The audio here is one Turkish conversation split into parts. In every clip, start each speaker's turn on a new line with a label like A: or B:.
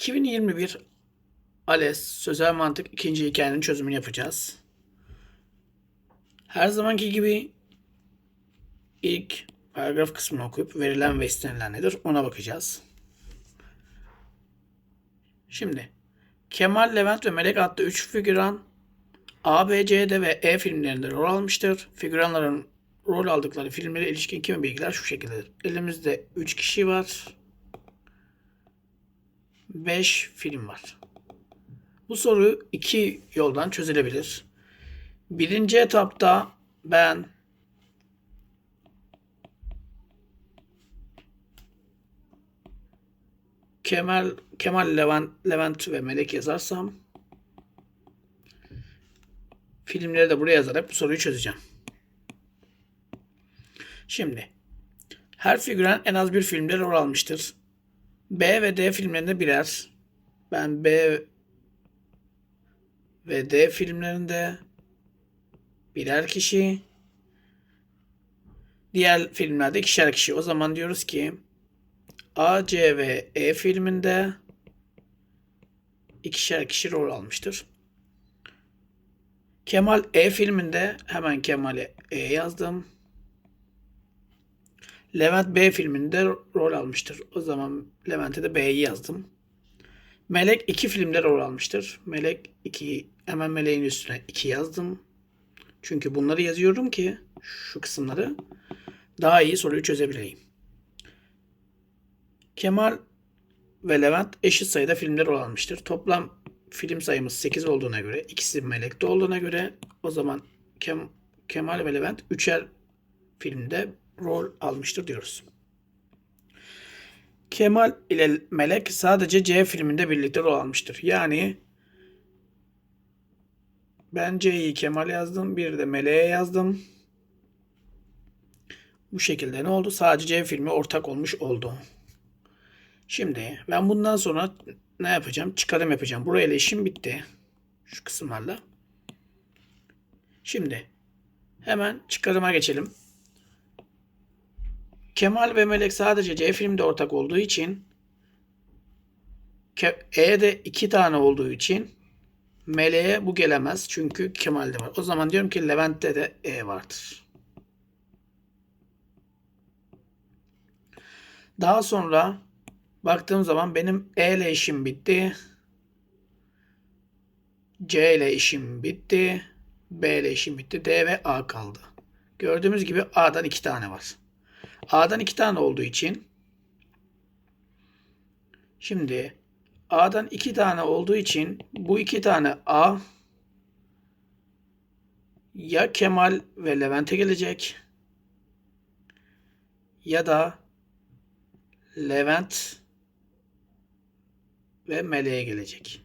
A: 2021 ALES Sözel Mantık ikinci hikayenin çözümünü yapacağız. Her zamanki gibi ilk paragraf kısmını okuyup verilen ve istenilen nedir ona bakacağız. Şimdi Kemal, Levent ve Melek adlı 3 figüran A, B, C'de ve E filmlerinde rol almıştır. Figüranların rol aldıkları filmlere ilişkin kimi bilgiler şu şekildedir. Elimizde 3 kişi var. 5 film var. Bu soru iki yoldan çözülebilir. Birinci etapta ben Kemal, Kemal Levent, Levent ve Melek yazarsam filmleri de buraya yazarak bu soruyu çözeceğim. Şimdi her figüran en az bir filmde rol almıştır. B ve D filmlerinde birer. Ben B ve D filmlerinde birer kişi. Diğer filmlerde ikişer kişi. O zaman diyoruz ki A, C ve E filminde ikişer kişi rol almıştır. Kemal E filminde hemen Kemal'e E yazdım. Levent B filminde rol almıştır. O zaman Levent'e de B'yi yazdım. Melek iki filmde rol almıştır. Melek 2 hemen Melek'in üstüne 2 yazdım. Çünkü bunları yazıyorum ki şu kısımları daha iyi soruyu çözebileyim. Kemal ve Levent eşit sayıda filmde rol almıştır. Toplam film sayımız 8 olduğuna göre, ikisi Melek'te olduğuna göre o zaman Kem Kemal ve Levent üçer filmde rol almıştır diyoruz. Kemal ile Melek sadece C filminde birlikte rol almıştır. Yani ben C'yi Kemal yazdım, bir de Melek'e yazdım. Bu şekilde ne oldu? Sadece C filmi ortak olmuş oldu. Şimdi ben bundan sonra ne yapacağım? Çıkarım yapacağım. Burayla işim bitti. Şu kısımlarla. Şimdi hemen çıkarıma geçelim. Kemal ve Melek sadece C filmde ortak olduğu için E'de iki tane olduğu için Melek'e bu gelemez. Çünkü Kemal'de var. O zaman diyorum ki Levent'te de E vardır. Daha sonra baktığım zaman benim E ile işim bitti. C ile işim bitti. B ile işim bitti. D ve A kaldı. Gördüğümüz gibi A'dan iki tane var. A'dan iki tane olduğu için şimdi A'dan iki tane olduğu için bu iki tane A ya Kemal ve Levent'e gelecek ya da Levent ve Meleğe gelecek.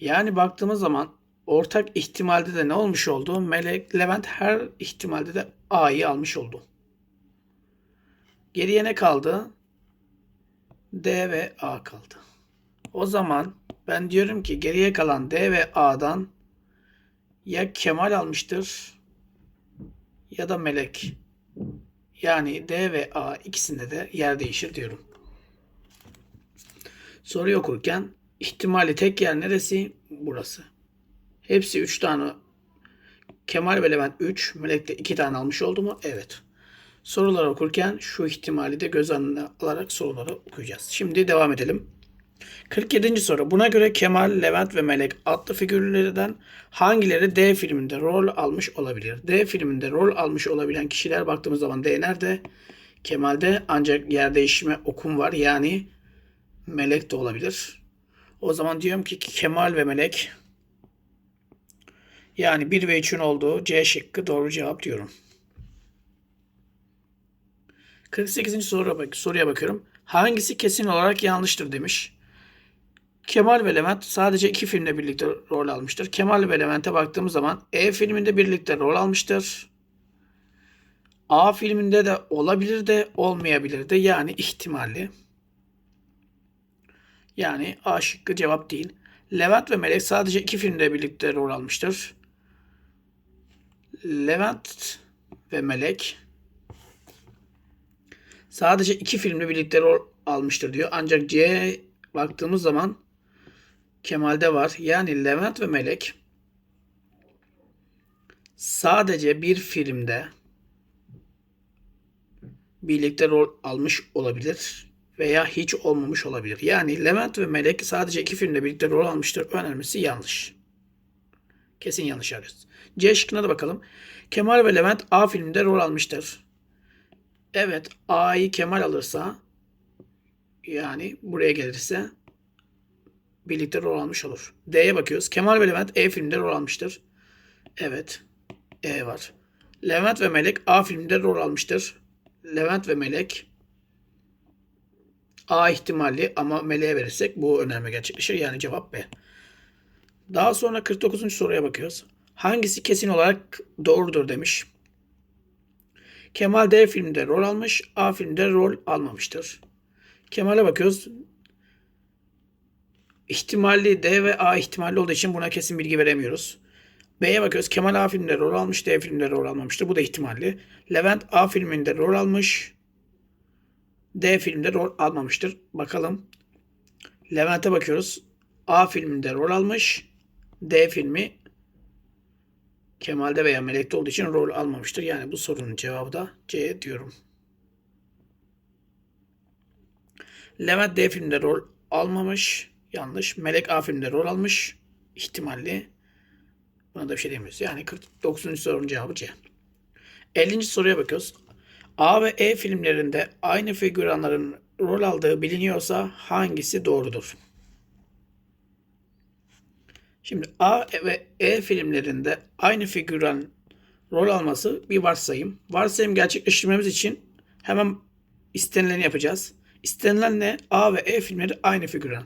A: Yani baktığımız zaman ortak ihtimalde de ne olmuş oldu? Melek, Levent her ihtimalde de A'yı almış oldu. Geriye ne kaldı? D ve A kaldı. O zaman ben diyorum ki geriye kalan D ve A'dan ya Kemal almıştır ya da Melek. Yani D ve A ikisinde de yer değişir diyorum. Soruyu okurken ihtimali tek yer neresi? Burası. Hepsi 3 tane. Kemal ve Levent 3, Melek de 2 tane almış oldu mu? Evet. Soruları okurken şu ihtimali de göz önüne alarak soruları okuyacağız. Şimdi devam edelim. 47. soru. Buna göre Kemal, Levent ve Melek adlı figürlerden hangileri D filminde rol almış olabilir? D filminde rol almış olabilen kişiler baktığımız zaman D nerede? Kemal'de ancak yer değişimi okum var. Yani Melek de olabilir. O zaman diyorum ki Kemal ve Melek yani 1 ve 3'ün olduğu C şıkkı doğru cevap diyorum. 48. soruya, bak soruya bakıyorum. Hangisi kesin olarak yanlıştır demiş. Kemal ve Levent sadece iki filmde birlikte rol almıştır. Kemal ve Levent'e baktığımız zaman E filminde birlikte rol almıştır. A filminde de olabilir de olmayabilir de yani ihtimalli. Yani A şıkkı cevap değil. Levent ve Melek sadece iki filmde birlikte rol almıştır. Levent ve Melek sadece iki filmde birlikte rol almıştır diyor. Ancak C baktığımız zaman Kemal'de var. Yani Levent ve Melek sadece bir filmde birlikte rol almış olabilir veya hiç olmamış olabilir. Yani Levent ve Melek sadece iki filmde birlikte rol almıştır önermesi yanlış. Kesin yanlış arıyoruz. C şıkkına da bakalım. Kemal ve Levent A filminde rol almıştır. Evet A'yı Kemal alırsa yani buraya gelirse birlikte rol almış olur. D'ye bakıyoruz. Kemal ve Levent E filmde rol almıştır. Evet. E var. Levent ve Melek A filminde rol almıştır. Levent ve Melek A ihtimalli ama Melek'e verirsek bu önerme gerçekleşir. Yani cevap B. Daha sonra 49. soruya bakıyoruz. Hangisi kesin olarak doğrudur demiş. Kemal D filmde rol almış, A filmde rol almamıştır. Kemal'e bakıyoruz. İhtimalli D ve A ihtimalli olduğu için buna kesin bilgi veremiyoruz. B'ye bakıyoruz. Kemal A filminde rol almış, D filminde rol almamıştır. Bu da ihtimalli. Levent A filminde rol almış, D filminde rol almamıştır. Bakalım. Levent'e bakıyoruz. A filminde rol almış, D filmi Kemal'de veya Melek'te olduğu için rol almamıştır. Yani bu sorunun cevabı da C diyorum. Levent D filmde rol almamış. Yanlış. Melek A filmde rol almış. İhtimalli. Buna da bir şey demiyoruz. Yani 49. sorunun cevabı C. 50. soruya bakıyoruz. A ve E filmlerinde aynı figüranların rol aldığı biliniyorsa hangisi doğrudur? Şimdi A ve E filmlerinde aynı figüran rol alması bir varsayım. Varsayım gerçekleştirmemiz için hemen istenileni yapacağız. İstenilen ne? A ve E filmleri aynı figüran.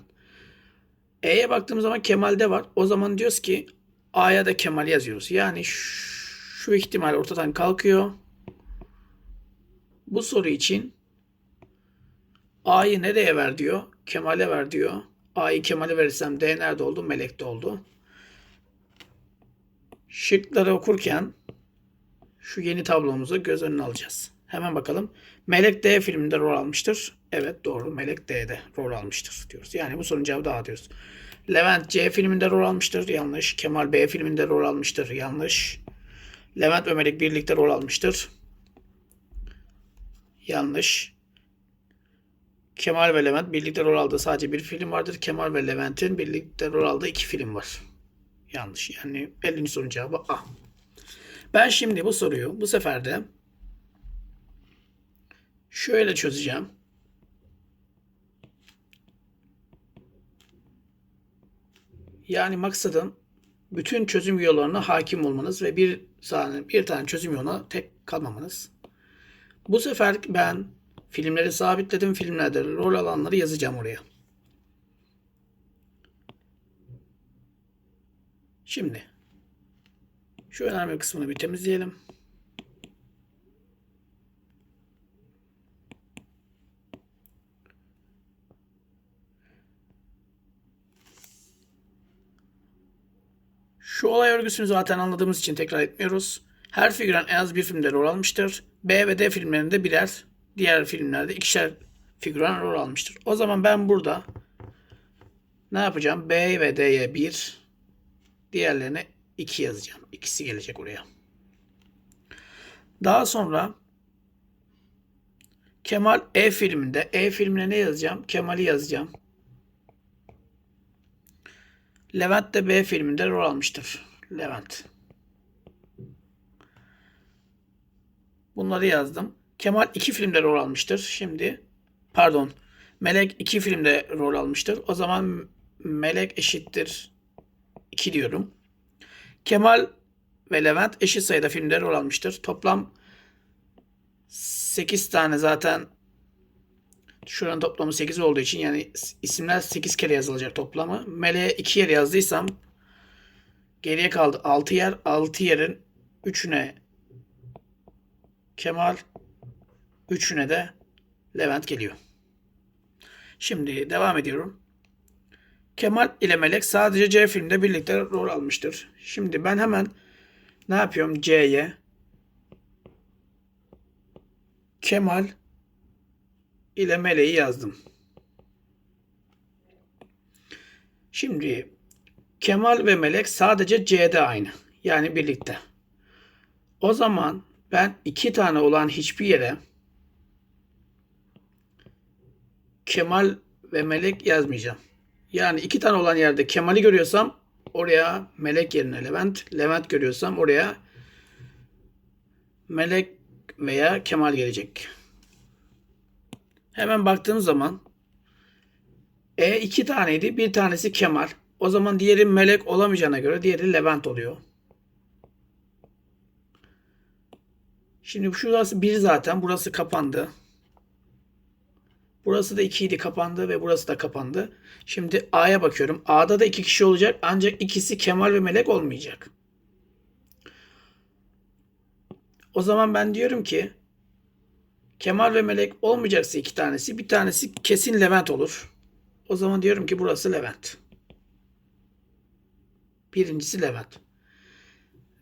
A: E'ye baktığımız zaman Kemal'de var. O zaman diyoruz ki A'ya da Kemal yazıyoruz. Yani şu ihtimal ortadan kalkıyor. Bu soru için A'yı nereye ver diyor? Kemal'e ver diyor. A'yı Kemal'e verirsem D nerede oldu? Melek'te oldu. Şıkları okurken şu yeni tablomuzu göz önüne alacağız. Hemen bakalım. Melek D filminde rol almıştır. Evet doğru. Melek D'de rol almıştır diyoruz. Yani bu sorunun cevabı daha diyoruz. Levent C filminde rol almıştır. Yanlış. Kemal B filminde rol almıştır. Yanlış. Levent ve Melek birlikte rol almıştır. Yanlış. Kemal ve Levent birlikte rol aldığı sadece bir film vardır. Kemal ve Levent'in birlikte rol aldığı iki film var. Yanlış. Yani 50. sorunun cevabı A. Ben şimdi bu soruyu bu sefer de şöyle çözeceğim. Yani maksadım bütün çözüm yollarına hakim olmanız ve bir tane, bir tane çözüm yoluna tek kalmamanız. Bu sefer ben filmleri sabitledim. Filmlerde rol alanları yazacağım oraya. Şimdi şu önemli kısmını bir temizleyelim. Şu olay örgüsünü zaten anladığımız için tekrar etmiyoruz. Her figüran en az bir filmde rol almıştır. B ve D filmlerinde birer, diğer filmlerde ikişer figüran rol almıştır. O zaman ben burada ne yapacağım? B ve D'ye 1, diğerlerine 2 yazacağım. İkisi gelecek oraya. Daha sonra Kemal E filminde E filmine ne yazacağım? Kemal'i yazacağım. Levent de B filminde rol almıştır. Levent. Bunları yazdım. Kemal iki filmde rol almıştır. Şimdi pardon. Melek iki filmde rol almıştır. O zaman Melek eşittir 2 diyorum. Kemal ve Levent eşit sayıda filmde rol almıştır. Toplam 8 tane zaten şuranın toplamı 8 olduğu için yani isimler 8 kere yazılacak toplamı. Meleğe 2 yer yazdıysam geriye kaldı 6 yer. 6 yerin 3'üne Kemal 3'üne de Levent geliyor. Şimdi devam ediyorum. Kemal ile Melek sadece C filmde birlikte rol almıştır. Şimdi ben hemen ne yapıyorum C'ye Kemal ile Meleği yazdım. Şimdi Kemal ve Melek sadece C'de aynı. Yani birlikte. O zaman ben iki tane olan hiçbir yere Kemal ve Melek yazmayacağım. Yani iki tane olan yerde Kemal'i görüyorsam oraya Melek yerine Levent, Levent görüyorsam oraya Melek veya Kemal gelecek. Hemen baktığım zaman E iki taneydi. Bir tanesi Kemal. O zaman diğeri Melek olamayacağına göre diğeri Levent oluyor. Şimdi şurası bir zaten. Burası kapandı. Burası da 2 idi kapandı ve burası da kapandı. Şimdi A'ya bakıyorum. A'da da iki kişi olacak ancak ikisi Kemal ve Melek olmayacak. O zaman ben diyorum ki Kemal ve Melek olmayacaksa iki tanesi bir tanesi kesin Levent olur. O zaman diyorum ki burası Levent. Birincisi Levent.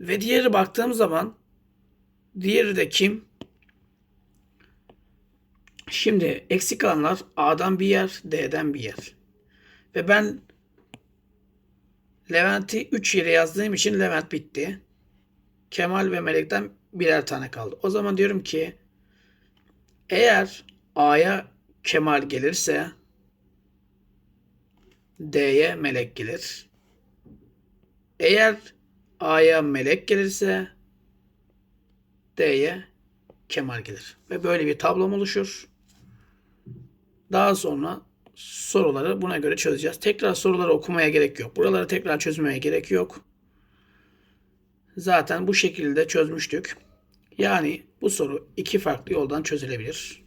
A: Ve diğeri baktığım zaman diğeri de kim? Şimdi eksik kalanlar A'dan bir yer, D'den bir yer. Ve ben Levent'i 3 yere yazdığım için Levent bitti. Kemal ve Melek'ten birer tane kaldı. O zaman diyorum ki eğer A'ya Kemal gelirse D'ye Melek gelir. Eğer A'ya Melek gelirse D'ye Kemal gelir. Ve böyle bir tablom oluşur. Daha sonra soruları buna göre çözeceğiz. Tekrar soruları okumaya gerek yok. Buraları tekrar çözmeye gerek yok. Zaten bu şekilde çözmüştük. Yani bu soru iki farklı yoldan çözülebilir.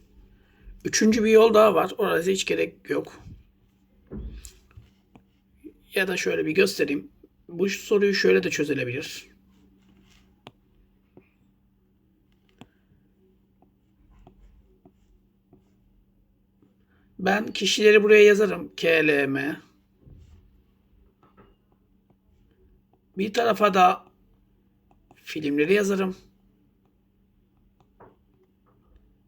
A: Üçüncü bir yol daha var. Orası hiç gerek yok. Ya da şöyle bir göstereyim. Bu soruyu şöyle de çözülebilir. Ben kişileri buraya yazarım. KLM. Bir tarafa da filmleri yazarım.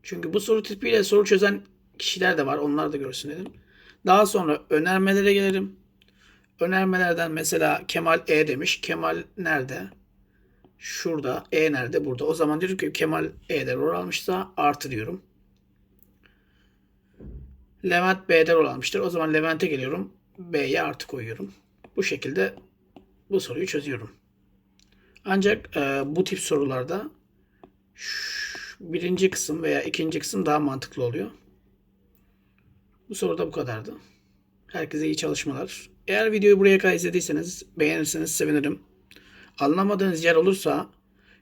A: Çünkü bu soru tipiyle soru çözen kişiler de var. Onlar da görsün dedim. Daha sonra önermelere gelirim. Önermelerden mesela Kemal E demiş. Kemal nerede? Şurada. E nerede? Burada. O zaman diyorum ki Kemal E'de rol almışsa artı diyorum. Levent B'de rol almıştır. O zaman Levent'e geliyorum. B'ye artı koyuyorum. Bu şekilde bu soruyu çözüyorum. Ancak e, bu tip sorularda birinci kısım veya ikinci kısım daha mantıklı oluyor. Bu soruda bu kadardı. Herkese iyi çalışmalar. Eğer videoyu buraya kadar izlediyseniz beğenirseniz sevinirim. Anlamadığınız yer olursa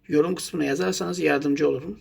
A: yorum kısmına yazarsanız yardımcı olurum.